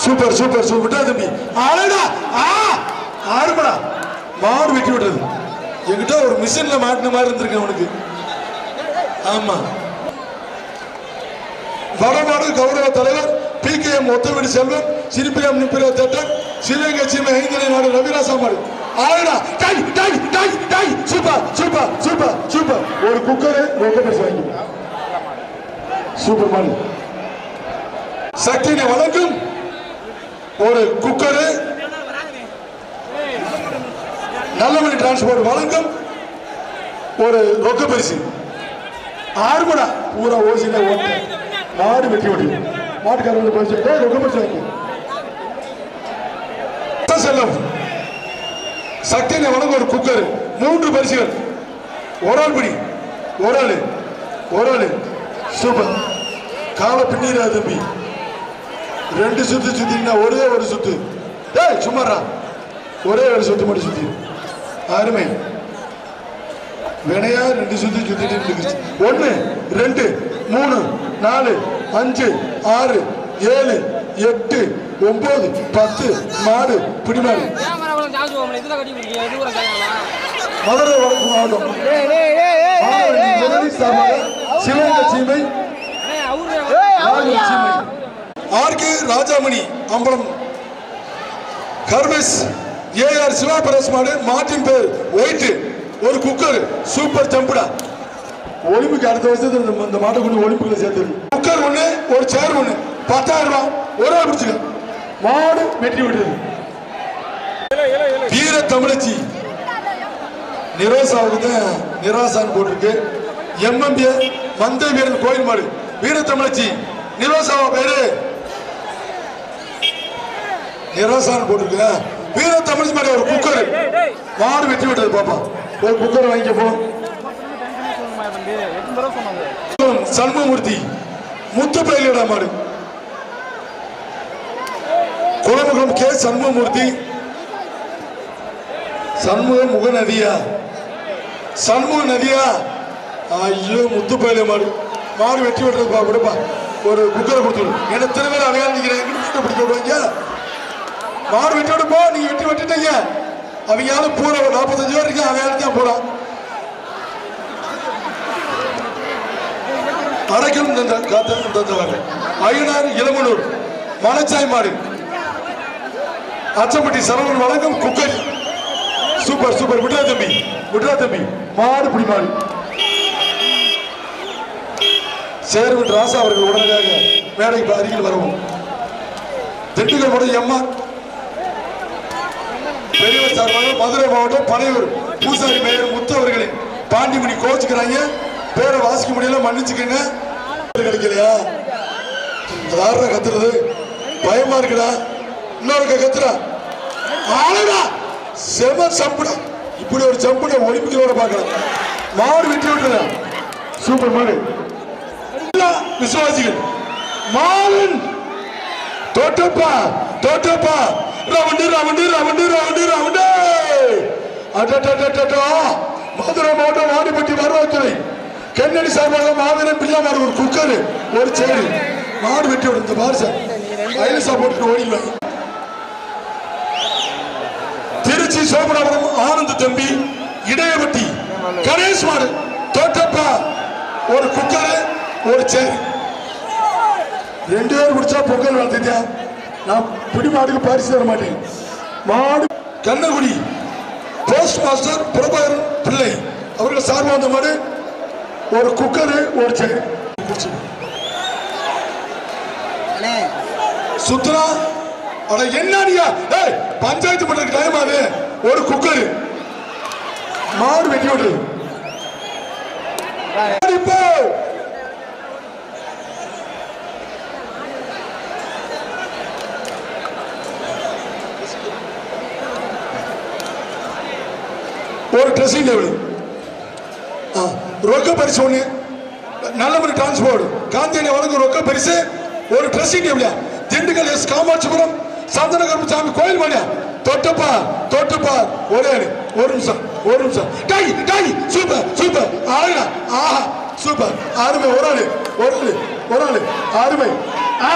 Super super super. விட்டா தம்பி. ஆளுடா ஆ. ஆறுமடா மாடு வெட்டி விட்டது என்கிட்ட ஒரு மிஷின்ல மாட்டின மாதிரி இருந்திருக்கு அவனுக்கு. ஆமா. வடமாடு கௌரவ தலைவர் பி கே எம் ஒத்தவெடி செல்வன் சிரிப்பியம் நிப்பிர திட்டம் சிவகங்கை சீமை ஐந்தனை நாடு ரவிராசா மாடு. ஆளுடா டை tie tie tie. Super super super super. ஒரு குக்கரு ரொக்க பரிசு வாங்கி சூப்பர் மாடு. சக்தினை வழங்கும் ஒரு குக்கரு நல்லமணி டிரான்ஸ்போர்ட் வழங்கும். ஒரு ரொக்க பரிசு. ஆறுமடா. பூரா ஓசில ஓட்ட. மாடு வெட்டி ஓடி மாட்டுக்காரர் வந்து பரிசு ரொக்க பரிசு வாங்கி. செல்லம். சக்தினை வழங்கும் ஒரு குக்கர் மூன்று பரிசுகள். ஒரு ஆள் பிடி. ஒரு ஆளு. ஒரு ஆளு. சூப்பர். காலை பின்னீரா தம்பி. ரெண்டு சுத்து சுத்தினா ஒரே ஒரு சுத்து. டேய் சும்மாரா ஒரே ஒரு சுத்து மட்டும் சுத்தி. அருமை. வினையா ரெண்டு சுத்தி சுத்திட்டு ஒன்னு ரெண்டு மூணு நாலு அஞ்சு ஆறு ஏழு எட்டு ஒன்பது பத்து மாடு பிடிமாடு. மதுரை வடக்கு மாவட்டம். சிவகங்கை சீமை. ஆர்கே ராஜாமணி அம்பலம். கர்மஸ் ஏஆர் சிவா பரஸ்மாடு மாட்டின் பேர் ஒயிட் ஒரு குக்கர் சூப்பர் ஜம்புடா ஒலிம்பிக் அடுத்த வருஷத்துல இந்த- மாட்டை கொண்டு ஒலிம்பிக்ல சேர்த்து குக்கர் ஒண்ணு ஒரு சேர் ஒண்ணு. பத்தாயிரம் ரூபாய். ஒரு ஆள் பிடிச்சுக்க. மாடு வெற்றி விடுது வீர தமிழச்சி. நிரோசாவுக்கு தான் நிராசான்னு போட்டிருக்கு. எம்எம்பிஏ மந்தை வீரன் கோயில் மாடு. வீர தமிழச்சி. நிரோசாவா பேரு? நிரோசான்னு போட்டிருக்கு. வீர தமிழச்சி மாடு ஒரு குக்கர். மாடு வெட்டி விட்டது பாப்பா. ஒரு குக்கர் வாங்கிக்க போ. சண்முகமூர்த்தி முத்துப்பயிலிடா மாடு. குளமுகம் கே சண்முகமூர்த்தி. சண்முக முக நதியா சண்முக நதியா? ஐயோ முத்து பயில மாடு. மாடு வெட்டி விட்டுறதுப்பா விடுப்பா. ஒரு குக்கரை கொடுத்துரு என்ன திருவேல அவையால் நிக்கிறேன் எங்கிட்ட பிடிக்க விடுவாங்க மாடு விட்டு போ நீங்க வெட்டி வெட்டிட்டீங்க. அவங்க பூரா ஒரு நாற்பத்தஞ்சு பேர் இருக்கா அவன் தான் போறான் அடைக்கலும் தந்தவர்கள். காத்த ஐயனார் இளமனூர் மலைச்சாய் மாடு அச்சம்பட்டி சரவணன் வழங்கும் குக்கர். Super super. விட்ரா தம்பி விட்ரா தம்பி. மாடு புடி மாடு. சேர்வன் ராசா அவர்கள் உடனடியாக மேடைக்கு அருகில் வரவும். திண்டுக்கல் மாவட்டம் அம்மா பெரியவர் சார்பாக மதுரை மாவட்டம் பனையூர். பூசாரி மேயர் முத்து அவர்களின் பாண்டிமணி கோச்சுக்கிறாங்க பேரை வாசிக்க முடியல மன்னிச்சுக்கங்க. கிடைக்கலையா? யாரா கத்துறது? பயமா இருக்குடா. இன்னொரு கத்துறா. ஆளுடா. செம சம்புடா இப்படி ஒரு சம்புட ஒலிம்பிக்கோட பாக்கலாம் மாடு வெட்டி விட்டுறா. சூப்பர் மாடு. விசுவாசிகள். மாலன். தோட்டப்பா தோட்டப்பா. Round round round round round. அடடடடடா. Madurai மாவட்டம் வாடிப்பட்டி வருவாய்த்துறை கண்ணடி சார்பாக மாவீரன் பிள்ளைமார் ஒரு குக்கர் ஒரு சேரு மாடு வெட்டி விடுந்த இந்த பாரு சார். ஐலசா போட்டு ஓடிடுவாங்க திருச்சி சோமநாதபுரம் ஆனந்த தம்பி இடையவட்டி கணேஷ் மாடு தோட்டப்பா. ஒரு குக்கர் ஒரு சேரு ரெண்டு பேர் குடிச்சா பொங்கல் வளர்த்துட்டியா நான் பிடி மாடுக்கு பரிசு தர மாட்டேன். மாடு கண்ணகுடி போஸ்ட் மாஸ்டர் பிரபாகரன் பிள்ளை. அவர்கள் சார்பாக வந்த மாடு ஒரு குக்கரு ஒரு சேரு சுத்ரா அட என்னடியா ஏய் பஞ்சாயத்து பண்றதுக்கு டைம் ஆகுது. ஒரு குக்கர். மாடு வெட்டி விடுறது இப்போ ஒரு ட்ரெஸ்ஸிங் டேபிள் ரொக்க பரிசு ஒன்று நல்லபடி டிரான்ஸ்போர்ட் காந்தியனை வழங்கும் ரொக்க பரிசு ஒரு ட்ரெஸ்ஸிங் டேபிளா திண்டுக்கல் எஸ் காமாட்சிபுரம் சந்தன கருமசாமி கோயில் மணியா தொட்டப்பா தொட்டப்பா. ஒரே ஒரு நிமிஷம் ஒரு நிமிஷம். டை டை சூப்பர் சூப்பர் ஆளுடா ஆஹா சூப்பர் அருமை. ஒரு ஆளு ஒரு ஆளு ஒரு ஆளு. அருமை. ஆ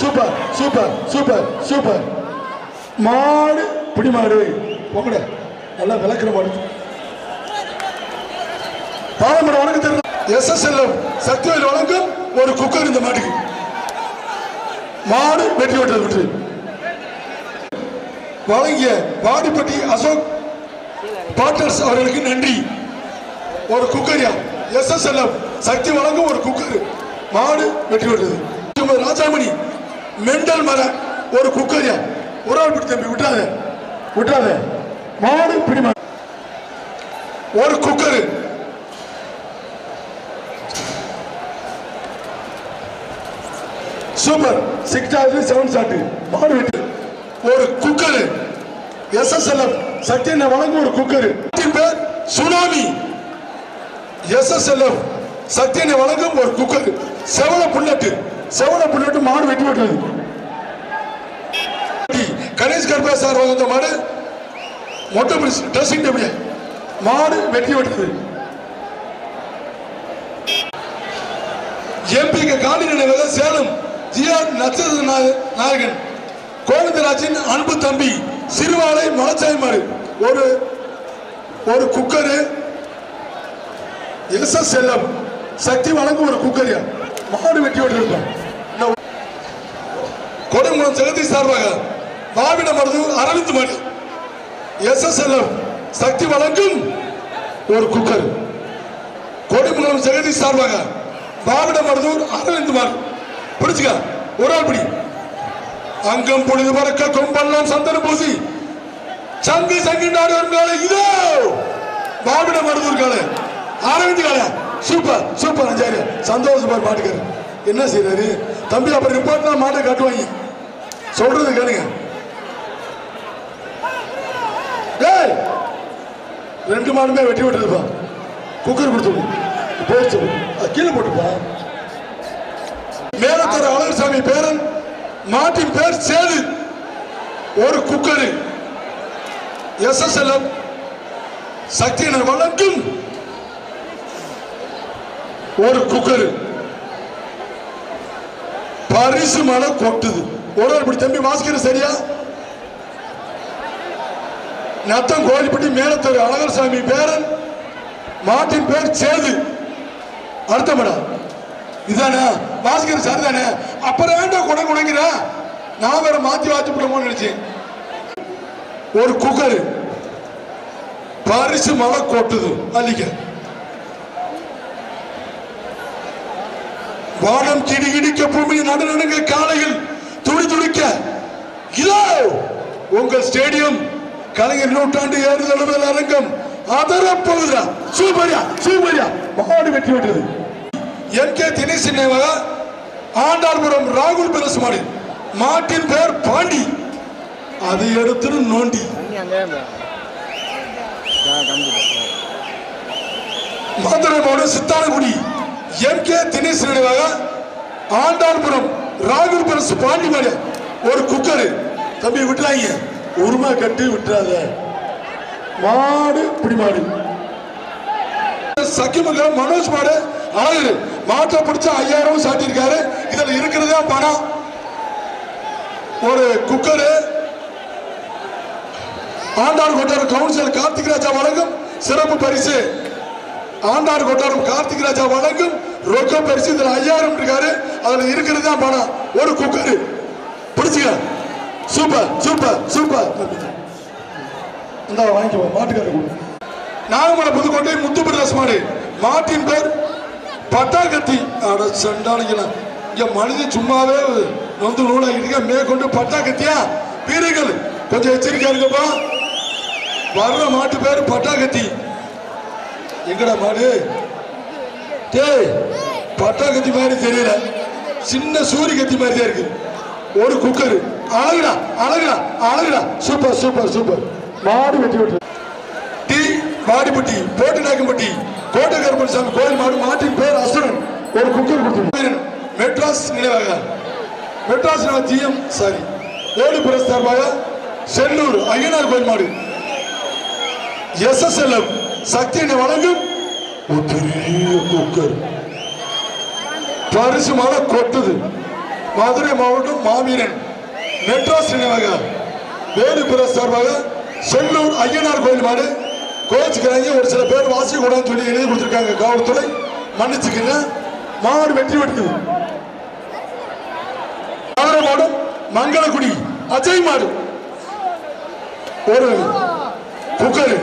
சூப்பர் சூப்பர் சூப்பர் சூப்பர் மாடு பிடி மாடு போங்கட. நல்லா விளக்குற மாடு. பாலமட வணக்கம் தெரியும் எஸ்எஸ்எல்எம் சக்திவேல் வழங்கும் ஒரு குக்கர் இந்த மாட்டுக்கு. மாடு வெற்றி பெற்றது வெற்றி வழங்கிய வாடிப்பட்டி அசோக் பார்ட்னர்ஸ் அவர்களுக்கு நன்றி. ஒரு குக்கரியா எஸ்எஸ்எல்எம் சக்தி வழங்கும் ஒரு குக்கர். மாடு வெற்றி பெற்றது. ராஜாமணி மெண்டல் மர ஒரு குக்கரியா ஒரு ஆள் பிடி தம்பி விட்டாத விட்டாத மாடு பிடிமா ஒரு குக்கரு. சூப்பர். சிக்ஸ் ஆகுது செவன் ஷாட்டு மாடு வெட்டு. ஒரு குக்கர். எஸ்எஸ்எல்எம். சக்தி வழங்கும் ஒரு குக்கர். பேர் சுனாமி. எஸ்எஸ்எல்எஃப் சக்தியனை வழங்கும் ஒரு குக்கர். செவல புல்லட்டு. செவன புல்லட்டு மாடு வெட்டி விட்டது கணேஷ் கர்பா சார் வந்த மாடு. மொட்டை பிடிச்சு ட்ரெஸ்ஸிங் டேபிள் மாடு வெட்டி விட்டது எம்பிக்கு காலி நினைவு சேலம். ஜிஆர் நட்சத்திர நாய- நாயகன். கோவிந்தராஜின் அன்பு தம்பி சிறுவாலை மலச்சாய் மாடு ஒரு ஒரு குக்கரு. எஸ் செல்லம். சக்தி வழங்கும் ஒரு குக்கரியா? மாடு வெட்டி விட்டுருக்கோம். கொடுங்குளம் ஜெகதீஷ் சார்பாக மாவிட மருது அரவிந்த் மணி. எஸ்எஸ் செல்லம் சக்தி வழங்கும் ஒரு குக்கர். கொடுங்குளம் ஜெகதி சார்பாக மாவிட மருதூர் அரவிந்த் மணி. பிடிச்சுக்க. ஒரு ஆள் பிடி. அங்கம் பொழுது பறக்க கொம்பெல்லாம் சந்தன பூசி. சங்கு சங்கிண்டாடு வருங்கால இதோ. பாபிட மருதூர் காலை. அரவிந்த் காலை. சூப்பர் சூப்பர் அஞ்சாரு சந்தோஷ் பார் என்ன செய்யறாரு தம்பி அப்புறம் ரிப்போர்ட்னா மாட்டை காட்டுவாங்க. சொல்றது கேளுங்க. டேய் ரெண்டு மாடுமே வெட்டி விட்டுருப்பா குக்கர் கொடுத்துருவோம் போச்சு கீழே போட்டுப்பா. மேலத்தர வளர்சாமி பேரன் மாட்டின் பேர் சேது. ஒரு குக்கரு எஸ்எஸ்எல்எம் சக்தியினர் வழங்கும் ஒரு குக்கரு பரிசு மழை கொட்டுது. ஒரு இப்படி தம்பி வாசிக்கிற சரியா? நத்தம் கோழிப்பட்டி மேலத்தரு அழகர்சாமி பேரன் மாட்டின் பேர் சேது. அர்த்தமடா இதானே? பாசிகர் சார் தானே? அப்புறம் ஏன்டா குடை குணங்கிற நான் வேற மாத்தி வாத்தி விடமோன்னு நினைச்சேன். ஒரு குக்கர் பரிசு மழை கொட்டுது. அள்ளிக்க வானம் கிடி கிடிக்க பூமி நடுநடுங்க காலையில் துடி துடிக்க. இதோ உங்கள் ஸ்டேடியம் கலைஞர் நூற்றாண்டு ஏறுதழுதல் அரங்கம் அதர போகுதா சூப்பரியா சூப்பரியா. மாடு வெற்றி விட்டது. என் கே தினேஷ் நினைவாக ஆண்டாள்புரம் ராகுல் பெருசு மாட்டின் பேர் பாண்டி. அதை எடுத்து நோண்டி. மதுரை மாவட்டம் சித்தானகுடி எம் கே தினேஷ் நினைவாக ஆண்டாள்புரம் ராகுல் பெருசு பாண்டி மாடி ஒரு குக்கரு. தம்பி விட்டுறாங்க. உரிமை கட்டி விட்டுறாத. மாடு பிடி மாடு சக்கிமங்கலம் மனோஜ் மாடு அழகு மாட்டை பிடிச்ச ஐயாயிரம் சாட்டியிருக்காரு இதுல இருக்கிறதே பணம். ஒரு குக்கரு. ஆண்டாள் கொட்டாரம் கவுன்சில் கார்த்திக் ராஜா வழங்கும் சிறப்பு பரிசு. ஆண்டாள் கொட்டாரம் கார்த்திக் ராஜா வழங்கும் ரொக்க பரிசு. இதுல ஐயாயிரம் இருக்காரு. அதுல இருக்கிறது தான் பணம். ஒரு குக்கரு. பிடிச்சிக்க. Super super super. இந்த வாங்கிக்கோ. மாட்டுக்காரர் கொடுங்க. நாகமலை புதுக்கோட்டை முத்துப்பிரதாஸ் மாடு. மாட்டின் பேர் பட்டாக்கத்தி அட சண்டாளிக்கலாம் இங்க மனிதன் சும்மாவே வந்து நூலாகிட்டு மேற்கொண்டு பட்டாக்கத்தியா வீரர்கள் கொஞ்சம் எச்சரிக்கையா இருக்கப்பா வர்ற மாட்டு பேர் பட்டாக்கத்தி எங்கடா மாடு? டேய் பட்டாக்கத்தி மாதிரி தெரியல. சின்ன சூரிய கத்தி மாதிரி தான் இருக்கு. ஒரு குக்கர். அழகுடா அழகுடா அழகுடா. Super super super. மாடு வெட்டி விட்டு மாடிப்பட்டி வாடிப்பட்டி போட்டு நாயக்கம்பட்டி கோட்டை கருப்பணசாமி கோயில் மாடு மாட்டின் பேர் அசுரன். ஒரு குக்கர் கொடுத்து மெட்ராஸ் நினைவாக. மெட்ராஸ் ஜிஎம் சாரி ஏழு பிரஸ்தார்பாக செல்லூர் ஐயனார் கோயில் மாடு. எஸ்எஸ்எல்எம் சக்தியினை வழங்கும் ஒரு பெரிய குக்கர். பரிசுமான கொட்டுது. மதுரை மாவட்டம் மாவீரன் மெட்ராஸ் நினைவாக. வேலு பிரஸ் சார்பாக செல்லூர் ஐயனார் கோயில் மாடு. கோச்சுக்கிறாங்க. ஒரு சில பேர் வாசிக்க கூடாதுன்னு சொல்லி எழுதி கொடுத்துருக்காங்க. காவல்துறை மன்னிச்சுக்கங்க மாடு வெற்றி பெற்றது மதுரை மாடு மங்களக்குடி அஜய் மாடு. ஒரு குக்கர்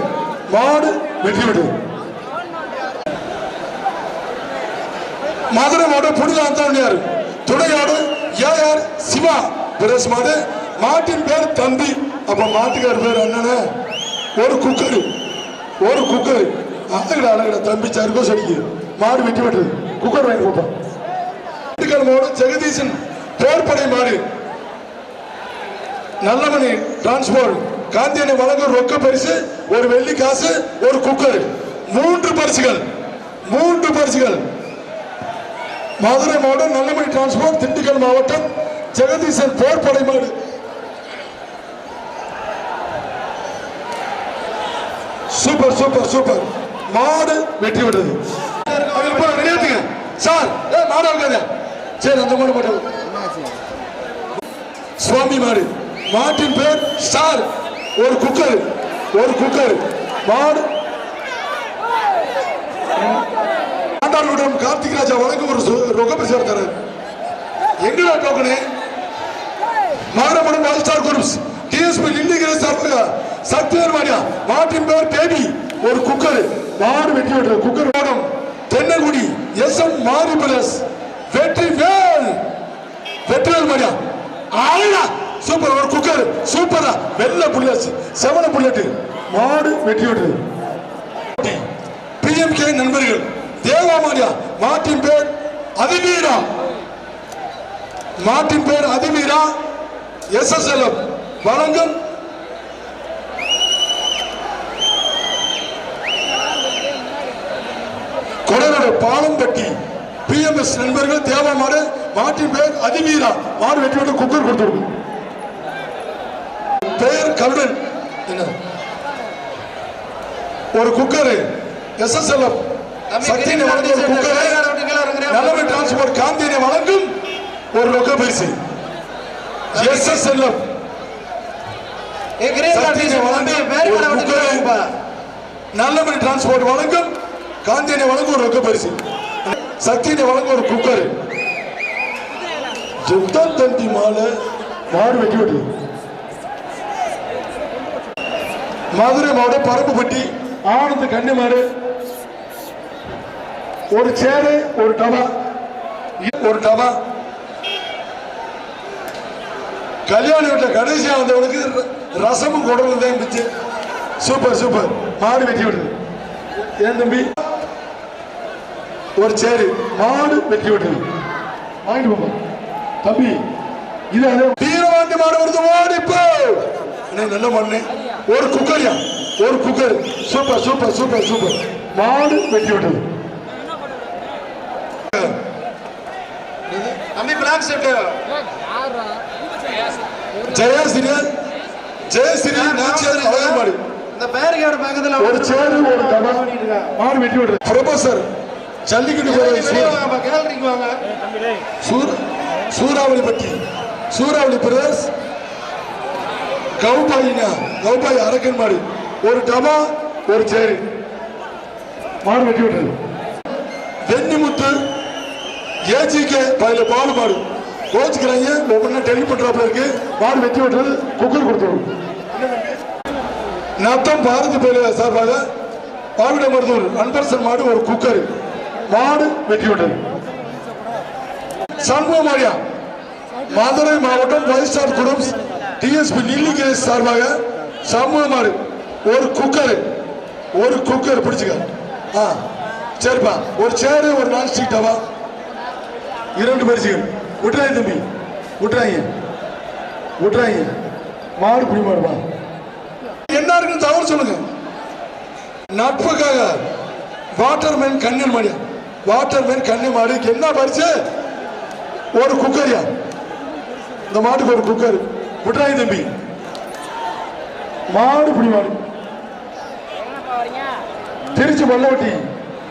மாடு வெற்றி பெற்றது மதுரை மாடு புனித அந்தாண்டியார் துணையாடு ஏஆர் சிவா. பிரஸ் மாடு. மாட்டின் பேர் தம்பி. அப்ப மாட்டுக்கார் பேர் அண்ணனே. ஒரு குக்கரு. ஒரு குக்கர் அழகடா அழகடா தம்பி சருக்கோ சடிக்கு மாடு வெட்டி விட்டது குக்கர் வாங்கி கொடுப்பான் மாட்டுக்கார் ஜெகதீசன் போர்படை மாடு. நல்லமணி டிரான்ஸ்போர்ட் காந்தியனை வழங்கும் ரொக்க பரிசு ஒரு வெள்ளி காசு ஒரு குக்கர் மூன்று பரிசுகள். மூன்று பரிசுகள். மதுரை மாவட்டம் நல்லமணி டிரான்ஸ்போர்ட் திண்டுக்கல் மாவட்டம் ஜெகதீசன் போர்படை மாடு. Super super super. மாடு வெட்டி விடுது அவங்க சார் ஏ மாடு இருக்காது சரி அந்த மாடு மட்டும். சுவாமி மாடு. மாட்டின் பேர் சார் ஒரு குக்கர். ஒரு குக்கர். மாடு. ஆண்டாளுடன் கார்த்திக் ராஜா வழங்க ஒரு சு- ரொக்க பரிசு தராரு எங்கடா டோக்கனு? மாரமடம் ஆல் ஸ்டார் குரூப்ஸ் டிஎஸ்பி லில்லிகிரி சார் சத்தியர் மாடியா மாட்டின் பேர் பேபி ஒரு குக்கர். மாடு வெட்டி விடுற குக்கர். ஓடம் Thennangudi S M Mari plus Vetri Vel. Vetrivel மாடியா ஆளா சூப்பர் ஒரு குக்கர். சூப்பரா வெள்ள புல்லட் செவன புல்லட் மாடு வெட்டி விடுறது பிஎம்கே நண்பர்கள் தேவா மாடியா மாட்டின் பேர் அதிவீரா. மாட்டின் பேர் அதிவீரா. எஸ்எஸ்எல்எம் வழங்கும் கொடநாடு பாலம்பட்டி பிஎம்எஸ் நண்பர்கள் தேவாமாடு மாட்டின் பேர் அதிவீரா. மாடு விட்டு குக்கர் கொடுத்துருக்கும் பெயர் கருடன். என்ன? ஒரு குக்கர். எஸ்எஸ்எல்எஃப் சக்தியை வழங்கும் ஒரு குக்கர். நல்லவை டிரான்ஸ்போர்ட் காந்தியனை வழங்கும் ஒரு ரொக்க பரிசு எஸ்எஸ்எல்எஃப் நல்லபடி டிரான்ஸ்போர்ட் வழங்கும் காந்தியனை வழங்க ஒரு ரொக்க பரிசு. சக்தியை வழங்க ஒரு குக்கர். ஜெப்தா தந்தி மாலை மாடு வெட்டி விட்டு மதுரை மாவட்டம் பரப்புப்பட்டி ஆனந்த கன்னிமாறு ஒரு சேரு ஒரு டவா ஒரு டவா கல்யாண வீட்டில் கடைசியா வந்தவனுக்கு ர- ரசமும் குடலும் தான் இருந்துச்சு. Super super. மாடு வெட்டி விடுது ஏன் தம்பி? ஒரு சேரு மாடு வெட்டி விடுது வாங்கிட்டு போப்பா தம்பி இது வீரவாண்டி மாடு வருது ஓடி போ. அண்ணே, நல்ல மண்ணு ஒரு குக்கரியா ஒரு cooker. Super super super super. மாடு வெட்டி விட்டது. தம்பி பிளாக் யாரா ஜெயஸ்ரீ ஜெயஸ்ரீ நாச்சியார் அழகு மாடு. இந்த பேரிகார்டு பக்கத்துல ஒரு சேரு ஒரு டபா மாடு வெட்டி விடுறது ப்ரொபோசர் ஜல்லிக்கட்டு போய் சூ- கேலரிக்கு வாங்க. சூர சூறாவளி பட்டி சூறாவளி பிரதேஷ் கவுபாயினா கவுபாய் அரக்கன் மாடு. ஒரு டபா ஒரு சேரு. மாடு வெட்டி விட்டது. வெண்ணிமுத்து ஏஜிகே பயில பால் மாடு. கோச்சுக்கிறாங்க ஒவ்வொன்றா டெல்லி பண்றாப்புல இருக்கு. மாடு வெட்டி விட்டுறது குக்கர் கொடுத்துரும் நத்தம் பாரதி பயில சார்பாக பாவிட மருதூர் அன்பரசன் மாடு ஒரு குக்கர். மாடு வெட்டி விட்டது. சண்முக மதுரை மாவட்டம் ஃபைவ் ஸ்டார் குரூப்ஸ் டிஎஸ்பி நீலிகேஷ் சார்பாக சண்முகமாறு ஒரு குக்கர். ஒரு குக்கர் பிடிச்சுக்க. ஆ சரிப்பா. ஒரு சேரு ஒரு நான்ஸ்டிக் டவா? இரண்டு பரிசுகள். விட்டுறாங்க தம்பி. விட்டுறாங்க விட்டுறாங்க மாடு பிடி மாடுப்பா என்ன இருக்குன்னு தவறு சொல்லுங்க. நட்புக்காக வாட்டர்மேன் கண்ணன் மாடியா வாட்டர்மேன் கன்னிமாடிக்கு என்ன பரிசு ஒரு குக்கரியா இந்த மாட்டுக்கு ஒரு குக்கர் விட்டுறாங்க தம்பி மாடு பிடி மாடு திருச்சி பல்லவட்டி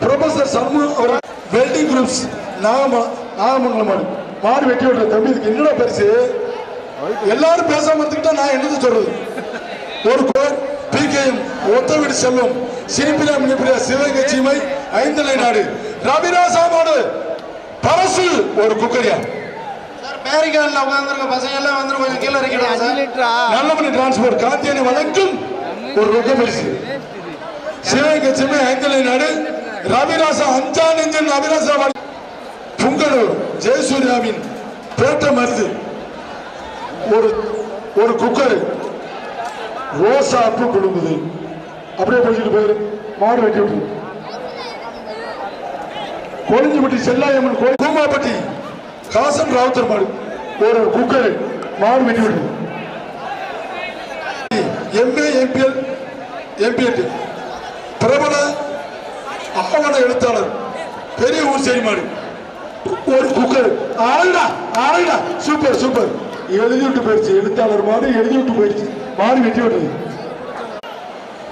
ப்ரொஃபசர் சர்மா அவர் வெல்டிங் குரூப்ஸ் நாம நாகமங்கலம் மாடு மாடு வெட்டி விடுற தம்பி இதுக்கு என்னடா பரிசு எல்லாரும் பேசாம இருந்துக்கிட்டா நான் என்னது சொல்றது ஒரு கோர் பிகேஎம் ஒத்த வீடு செல்லும் சினிப்பிரியா மினிப்பிரியா சிவகங்கை சீமை ஐந்தலை நாடு ரவிராசா மாடு பரசு ஒரு குக்கரியா? சார் பேரிகார்டில் உட்காந்துருக்க பசங்க எல்லாம் வந்து கொஞ்சம் கீழே இறக்கிடுவாங்க சார். நல்லமணி டிரான்ஸ்போர்ட் காத்தியனை வழங்கும் ஒரு ரொக்க பரிசு. சிவகங்கை சீமை ஐந்தலை நாடு. ரவிராசா அஞ்சா நெஞ்சன் ரவிராசா மாடு. புங்கலூர் ஜெயசூர்யாவின் பேட்ட மருது ஒரு ஒரு குக்கர். ரோசா அப்பு அப்படியே படிச்சுட்டு போயிரு. மாடு வெட்டி விட்டு கொழிஞ்சிப்பட்டி செல்லாயம்மன் கோயில் கூமாப்பட்டி காசன் ராவுத்தர் மாடு ஒரு குக்கர் மாடு வெட்டி விட்டு எம்ஏ எம்பிஎல் எம்பிஎல் பிரபல ஆவண எழுத்தாளர் பெரிய ஊர் செடி மாடு ஒரு குக்கர். ஆளுடா ஆளுடா சூப்பர் சூப்பர். எழுதி விட்டு போயிடுச்சு. எழுத்தாளர் மாடு எழுதி விட்டு போயிடுச்சு. மாடு வெட்டி விடுறது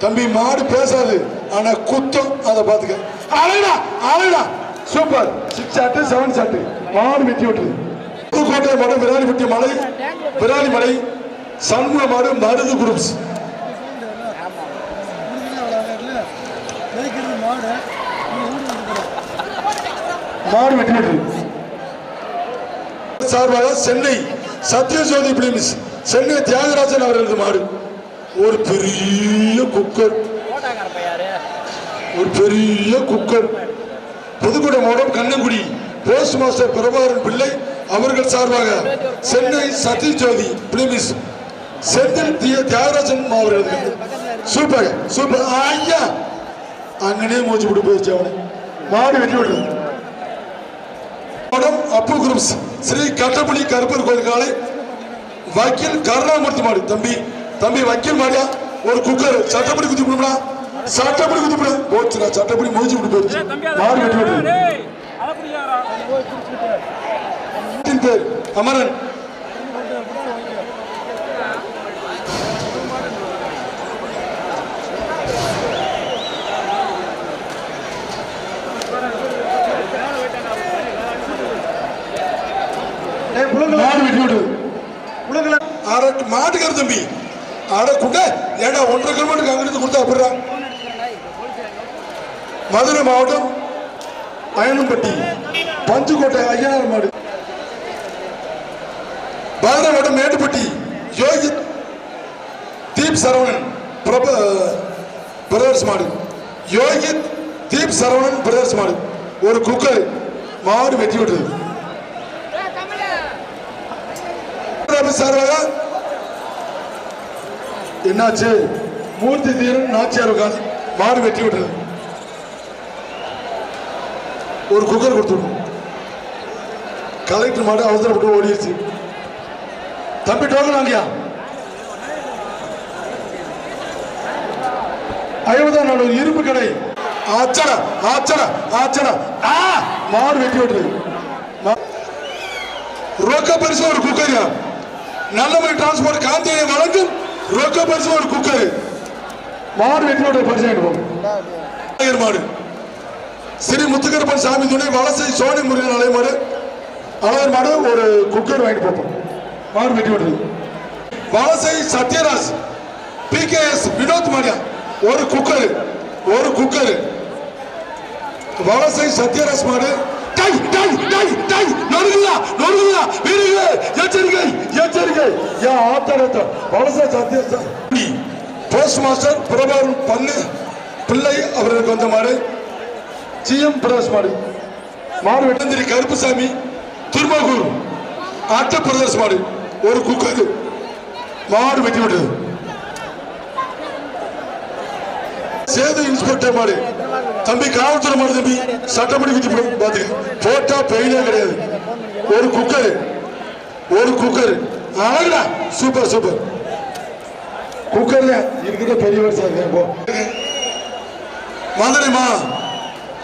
தம்பி மாடு பேசாது. ஆனா குத்தம் அதை பாத்துக்க ஆளுடா ஆளுடா super. Six shot seven shot மாடு வெட்டி விட்டு புதுக்கோட்டை மாடு விராலிப்பட்டி மலை விராலி மலை சண்முக மாடு மருது குரூப்ஸ். மாடு வெட்டி விட்டுருது சார்பாக சென்னை சத்யஜோதி பிலிம்ஸ் சென்னை தியாகராஜன் அவர்களது மாடு. ஒரு பெரிய குக்கர். ஒரு பெரிய குக்கர். புதுக்கோட்டை மாவட்டம் கண்ணங்குடி. போஸ்ட் மாஸ்டர் பிரபாகரன் பிள்ளை அவர்கள் சார்பாக சென்னை சதி ஜோதி பிளிமிஸ் செந்தில் தியாகராஜன் அவர்களுக்கு சூப்பர் சூப்பர். ஐயா! அங்கனே மூச்சு விட்டு போயிடுச்சு அவனை. மாடு வெட்டி விடுறது மாடம் அப்பு குரூப்ஸ் ஸ்ரீ கட்டப்பள்ளி கருப்பர் கோயில் காலை. வக்கீல் கருணாமூர்த்தி மாடு. தம்பி தம்பி வக்கீல் மாடியா? ஒரு குக்கர். சட்டப்படி குத்தி கொடுக்கலாம் சட்டப்படி குத்தி விடு போச்சுடா சட்டப்படி மூச்சு விட்டு போயிடுச்சு. மாடு வெட்டி விடு வீட்டின் பேர் அமரன். வெட்டி மாட்டுக்கார தம்பி. அட குட்ட ஏடா ஒன்றரை கிலோமீட்டருக்கு அங்கிருந்து கொடுத்தா அப்படிடா மதுரை மாவட்டம் அயனம்பட்டி பஞ்சுக்கோட்டை ஐயனார் மாடு மதுரை மாவட்டம் மேட்டுப்பட்டி யோகி தீப் சரவணன் பிரப பிரதர்ஸ் மாடு. யோகித் தீப் சரவணன் பிரதர்ஸ் மாடு. ஒரு குக்கர் மாடு வெட்டி விடுறது சார்பாக என்னாச்சு? மூர்த்தி தீரன் நாச்சியார் மாடு வெட்டி விடுறது ஒரு குக்கர் கொடுத்துடும் கலெக்டர் மாடு அவசரப்பட்டு ஓடிடுச்சு. தம்பி டோக்கன் வாங்கியா? ஐம்பதாம் நாடு இரும்பு கடை. ஆச்சடா ஆச்சடா ஆச்சடா. ஆ மாடு வெட்டி விட்டுறது மா- ரொக்க பரிசு ஒரு குக்கரியா நல்லமணி டிரான்ஸ்போர்ட் காந்தியை வழங்கும் ரொக்க பரிசு ஒரு குக்கர். மாடு வெட்டியோட பரிசு வாங்கிட்டு போகும் மாடு. ஸ்ரீ முத்துக்கருப்பன் சாமி துணை வலசை சோனி முருகன் அலைமாடு அலையர் மாடு ஒரு குக்கர் வாங்கிட்டு போப்போம். மாடு வெட்டி விடுறது வலசை சத்யராஜ் எஸ் வினோத் மாடியா ஒரு குக்கர் ஒரு குக்கர். வலசை சத்யராஜ் மாடு டை டை டை டை நொறுங்களா நொறுங்களா வீரர்களே எச்சரிக்கை எச்சரிக்கை. யா ஆத்தரத்த வலசை சத்யராஜ். போஸ்ட் மாஸ்டர் பிரபாகரன் பண்ணு பிள்ளை அவர்களுக்கு வந்த மாடு. சிஎம் பிரகாஷ் மாடு. மாடு வெட்டந்திரி கருப்புசாமி திருமகூர் அட்ட பிரதேஷ் மாடு. ஒரு குக்கர் மாடு வெட்டி விட்டது. சேது இன்ஸ்பெக்டர் மாடு. தம்பி காவல்துறை மாடு தம்பி சட்டப்படி குத்தி பாத்துக்க போட்டா பெயிலே கிடையாது. ஒரு குக்கர் ஒரு குக்கர் அழகுடா சூப்பர் சூப்பர். குக்கர்ல இருக்கிற பெரியவர் சார் போ. மதுரைமா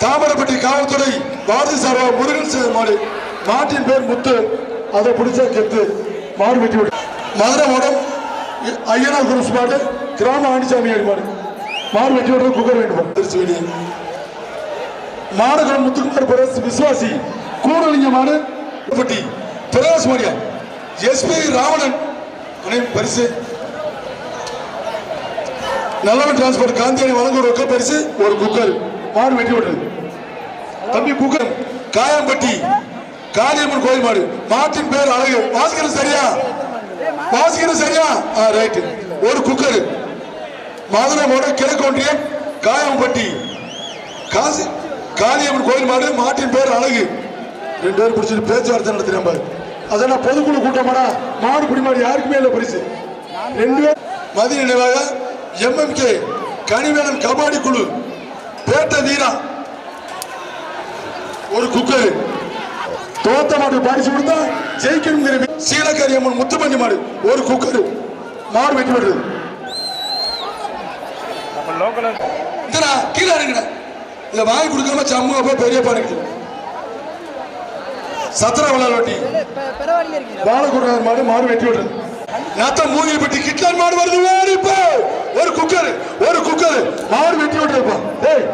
தாமரப்பட்டி காவல்துறை பாரதி சார்பா முருகன் சே- மாடு. மாட்டின் பேர் முத்து. அதை பிடிச்சா கெத்து. மாடு வெட்டி விடு. மதுரை மடம் ஐயனார் குருஸ் மாடு கிராம ஆண்டிசாமி மாடு. மாடு வெட்டி விடுறது குக்கர் வேண்டும். திருச்சி வெளியே முத்துக்குமார் பிரஸ் விசுவாசி கூடலிங்க மாடு பட்டி பிரகாஷ் எஸ்பி ராவணன் அண்ணே பரிசு. நல்லவன் டிரான்ஸ்போர்ட் காந்தியானி வழங்க ஒரு பரிசு ஒரு குக்கர். மாடு வெட்டி விடுறது. தம்பி குக்கர் காயம்பட்டி காளியம்மன் கோயில் மாடு மாட்டின் பேர் அழகு. வாசிக்கிறது சரியா? வாசிக்கிறது சரியா? ஆ ரைட் ஒரு குக்கர். மதுரை மோட கிழக்கு ஒன்றியம் காயம்பட்டி. காசி காளியம்மன் கோயில் மாடு மாட்டின் பேர் அழகு. ரெண்டு பேரும் பிடிச்சிட்டு பேச்சுவார்த்தை நடத்துறேன் பாரு. அதான் பொதுக்குழு கூட்டமாடா. மாடு பிடி மாடு யாருக்குமே இல்லை பரிசு. ரெண்டு பேர் மதிய நினைவாக எம்எம்கே கனிவேலன் கபாடி குழு பேட்ட வீரா. ஒரு குக்கர் தோத்த மாடு பரிசு கொடுத்தா ஜெயிக்கணுங்கிற சீலக்கரி அம்மன் முத்துமணி மாடு ஒரு குக்கர் மாடு வெட்டி விடுறது கீழே இத வாங்கி கொடுக்காம சம்முக போய் பெரிய பானைக்கு சத்திர விளாட்டி பாலகுருநாதர் மாடு மாடு வெட்டி விடுறது நத்தம் மூங்கில் பெட்டி கிட்லர் மாடு வருது. ஓடி போ ஒரு குக்கர் ஒரு குக்கர் மாடு வெட்டி விடுறப்பா ஏய்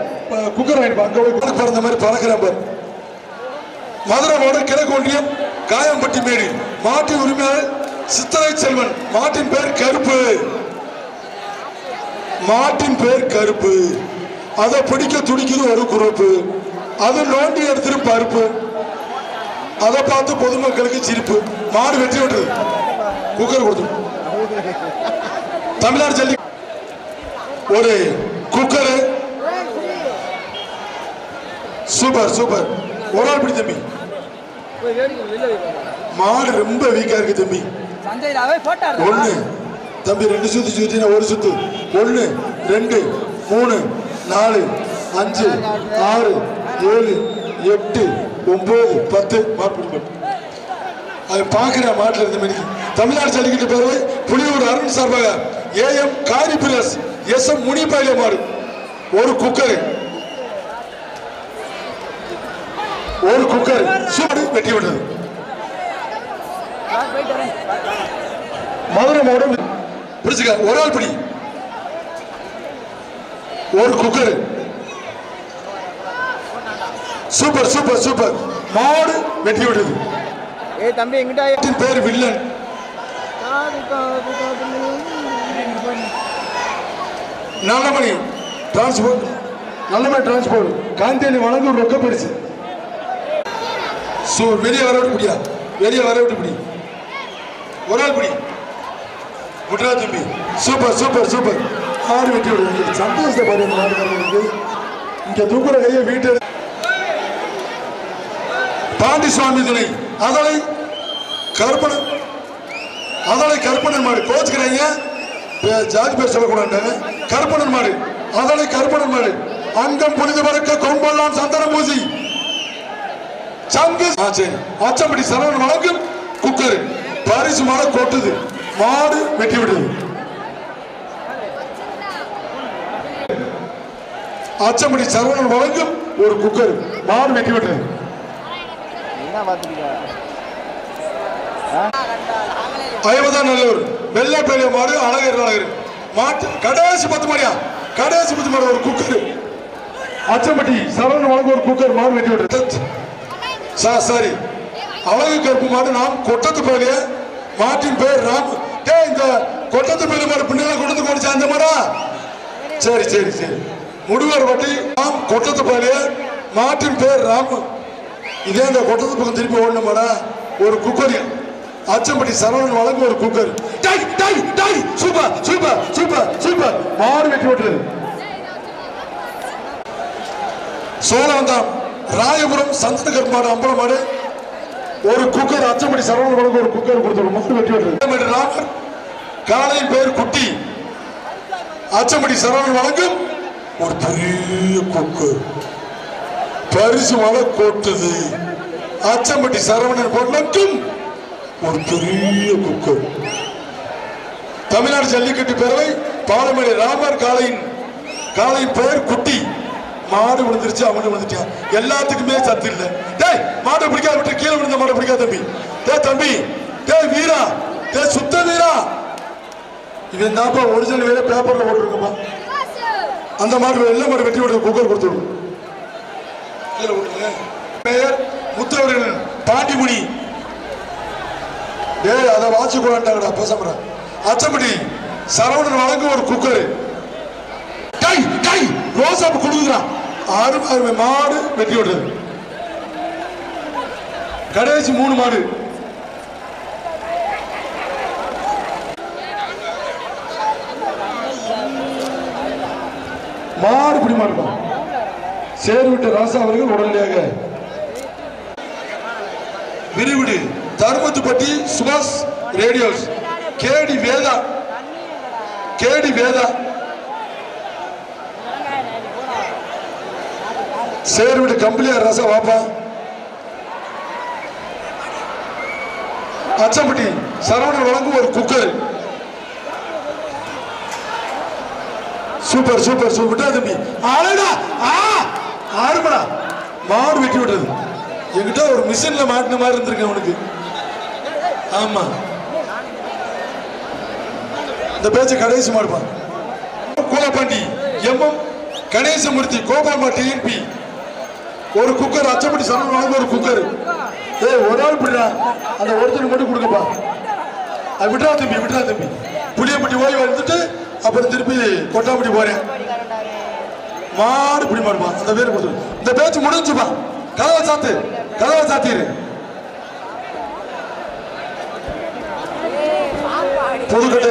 குக்கர் வாங்கிப்பா அங்க போய் பறந்த மாதிரி பறக்கிறேன் பாரு. மதுரை கிழக்கு ஒன்றியம் காயம்பட்டி மேடு. மாட்டின் உரிமையாளர் சித்தரை செல்வன். மாட்டின் பேர் கருப்பு. மாட்டின் பேர் கருப்பு. அதை பிடிக்க துடிக்குது ஒரு குரூப்பு அது நோண்டி எடுத்துட்டு பருப்பு. அதை பார்த்து பொதுமக்களுக்கு சிரிப்பு. மாடு வெற்றி விட்டுறது குக்கர் கொடுத்து. தமிழ்நாடு ஜல்லி ஒரு குக்கரு. Super super. ஒரு ஆள் பிடி தம்பி. மாடு ரொம்ப வீக்கா இருக்கு தம்பி. ஒண்ணு. தம்பி ரெண்டு சுத்து சுத்தினா ஒரு சுத்து. ஒண்ணு ரெண்டு மூணு நாலு அஞ்சு ஆறு ஏழு எட்டு ஒன்பது பத்து. மாட்டு அது பார்க்கிற மாட்டில் இருந்த மாதிரி தமிழ்நாடு ஜல்லிக்கட்டு பேரவை புலியூர் அருண் சார்பாக ஏஎம் காரி பிரஸ் எஸ் எம் முனிபாயில மாடு. ஒரு குக்கர். ஒரு குக்கர் சூடு வெட்டி விடுறது போயிட்டு வரேன் மதுரை மாவட்டம் பிடிச்சுக்க ஒரு ஆள் பிடி. ஒரு குக்கர். Super super super. மாடு வெட்டி விடுது. ஏய் தம்பி எங்கிட்ட பேர் villain. Nallamani transport Nallamani transport காந்தியணி வழங்கும் ரொக்க பரிசு சோ வெளியே வர விட்டு பிடியா வெளியே வர விட்டு முடி ஒரு ஆள் பிடி. விட்றா தம்பி. சூப்பர் சூப்பர் சூப்பர் ஆறு வெட்டி விடுங்க சந்தோஷத்தை பாரு இந்த நாடுகளுக்கு இங்க தூக்குற கையை வீட்டு பாண்டி சுவாமி துணை. அதனை கற்பனை அதனை கற்பனை மாடு. கோச்சுக்கிறாங்க. ஜாதி பேர் சொல்லக்கூடாது கற்பனை மாடு. அதனை கற்பனை மாடு. அங்கம் புனித பறக்க கொம்பெல்லாம் சந்தனம் பூசி. சங்கு அச்சம்படி சரவணன் வழங்கும் குக்கர். பரிசு மாட கொட்டுது. மாடு வெட்டி விடுது. அச்சம்படி சரவணன் வழங்கும் ஒரு குக்கர். மாடு வெட்டி விடுது. என்ன நல்லூர். வெள்ளை பெரிய மாடு அழகர் அழகர். மாட்டு கடைசி பத்து மணியா கடைசி பத்து மாடு ஒரு குக்கர். அச்சம்பட்டி சரவணன் வழங்கும் ஒரு குக்கர். மாடு வெட்டி விட்டு சாரி. அழகு கருப்பு மாடு நாம் கொட்டத்து பேரு மாட்டின் பேர் ராம். டே இந்த கொட்டத்து பேரு மாடு பின்னால கொடுத்து கொண்டு அந்த மாடா? சரி சரி சரி. முடிவர் வட்டி நாம் கொட்டத்து பேரு மாட்டின் பேர் ராம். இதே இந்த கொட்டத்து பக்கம் திருப்பி ஓடணும் மாடா ஒரு குக்கர். அச்சம்பட்டி சரவணன் வழங்கும் ஒரு cooker. Tie tie tie super super super super. மாடு வெட்டி விட்டுறது தான். ராயபுரம் சந்தன கருமாடு அம்பலமாடு. ஒரு குக்கர் அச்சம்படி சரவணன் வழங்க ஒரு குக்கர் கொடுத்துரு முத்து வெட்டி ராமர் காலையின் பேர் குட்டி. அச்சம்படி சரவணன் வழங்கும் ஒரு பெரிய குக்கர். பரிசு மழை கொட்டுது. அச்சம்பட்டி சரவணன் வழங்கும் ஒரு பெரிய குக்கர். தமிழ்நாடு ஜல்லிக்கட்டு பேரவை பாலமணி ராமர் காளையின் காலை பெயர் குட்டி. மாடு விழுந்துருச்சு அவனு விழுந்துட்டான். எல்லாத்துக்குமே சத்து இல்லை. டேய் மாடை பிடிக்காத விட்டு கீழே விழுந்த மாடை பிடிக்காத தம்பி. டே தம்பி. டே வீரா. டேய் சுத்த வீரா. இவன் தான்ப்பா ஒரிஜினல் வேலை பேப்பர்ல போட்டுருக்கப்பா. அந்த மாடு வெள்ளை மாடு வெட்டி விடுங்க குக்கர் கொடுத்து விடு. கீழே விட்டுருங்க. பெயர் முத்தவர்கள் பாண்டிமுனி. டேய் அதை வாட்சி கொண்டாங்கடா பேசாமடா. அச்சம்பட்டி சரவணன் வழங்க ஒரு குக்கர். கை கை ரோசாப்பு கொடுக்குறான் அருமை அருமை மாடு வெட்டி விடுறது கடைசி மூணு மாடு. மாடு பிடி மாடுப்பா. சேர்விட்ட ராசா அவர்கள் உடனடியாக. விரிவிடு Dharmathupatti Subash radios. KD Vedha. KD Vedha. சேர்விடு கம்பளியார் ரசம் வாப்பா. அச்சம்பட்டி சரவணன் வழங்கும் ஒரு குக்கர் சூப்பர் சூப்பர் சூப்பர். விட்டா தம்பி. ஆளுடா ஆ ஆறுமடா மாடு வெட்டி விட்டது என்கிட்ட ஒரு மிஷின்ல மாட்டின மாதிரி இருந்திருக்கு அவனுக்கு. ஆமா. இந்த பேச்ச கடைசி மாடுப்பா. கோலப்பாண்டி எம்எம் கணேசமூர்த்தி கோபால்மா டிஎன்பி ஒரு குக்கர் அச்சப்பட்டி சரணம் வாங்க ஒரு குக்கர். ஏய் ஒரு ஆள் பிடிடா அந்த ஒருத்தனுக்கு மட்டும் கொடுங்கப்பா. அது விட்றா தம்பி விட்றா தம்பி. புளியப்பட்டி ஓய்வு வந்துட்டு அப்புறம் திருப்பி கொட்டாப்பட்டி போறேன். மாடு பிடி மாடுப்பா அந்த பேர் கொடுத்து இந்த பேச்சு முடிஞ்சுப்பா. கதவை சாத்து. கதவை சாத்திரு புதுக்கட்டை